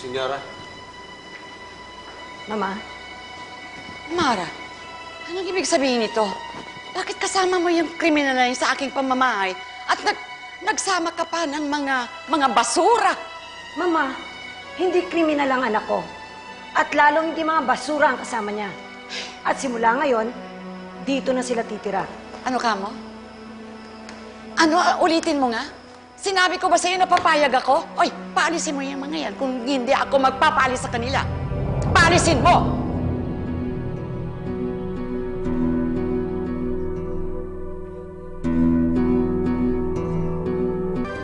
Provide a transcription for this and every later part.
senyora. Mama, Mara, anong ibig sabihin nito? Bakit kasama mo yung kriminal na yun sa aking pamamahay? At nag, nagsama ka pa ng mga, mga basura? Mama, hindi kriminal ang anak ko. At lalong hindi mga basura ang kasama niya. At simula ngayon, dito na sila titira. Ano ka mo? Ano, ulitin mo nga? Sinabi ko ba sa'yo na papayag ako? Oy, paalisin mo yung mga yan kung hindi ako magpapalis sa kanila. Paalisin mo!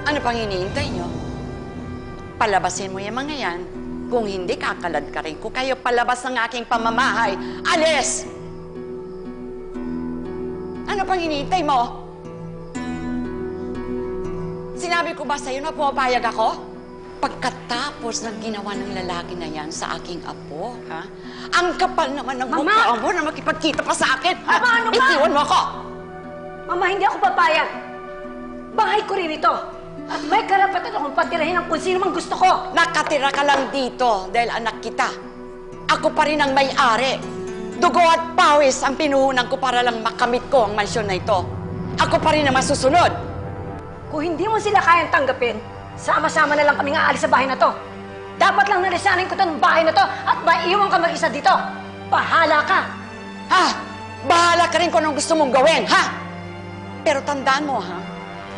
Ano pang iniintay nyo? Palabasin mo yung mga yan. Kung hindi, kakalad ka rin ko kayo palabas ng aking pamamahay. Alis! Ano pang iniintay mo? Sinabi ko ba sa'yo na pumapayag ako? Pagkatapos ng ginawa ng lalaki na yan sa aking apo, ha? Ang kapal naman ng Mama! mukha mo na makipagkita pa sa akin, ha? Mama, ano ba? Itiwan mo ako! Mama, hindi ako papayag. Bahay ko rin ito. At may karapatan akong patirahin ang kung sino mang gusto ko. Nakatira ka lang dito dahil anak kita. Ako pa rin ang may-ari. Dugo at pawis ang pinuhunan ko para lang makamit ko ang mansyon na ito. Ako pa rin ang masusunod. Kung hindi mo sila kayang tanggapin, sama-sama na lang kami aalis sa bahay na to. Dapat lang nalisanin ko tong bahay na to at maiiwan ka mag-isa dito. Bahala ka. Ha? Bahala ka rin kung anong gusto mong gawin, ha? Pero tandaan mo, ha?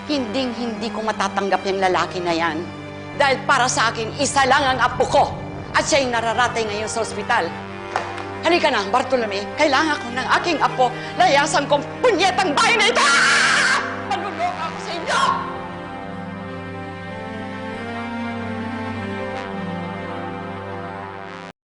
Hinding-hindi ko matatanggap yung lalaki na yan. Dahil para sa akin, isa lang ang apo ko. At siya yung nararatay ngayon sa ospital. Halika na, Bartolome. Kailangan ko ng aking apo. Layasan kong punyetang bahay na ito! Ah!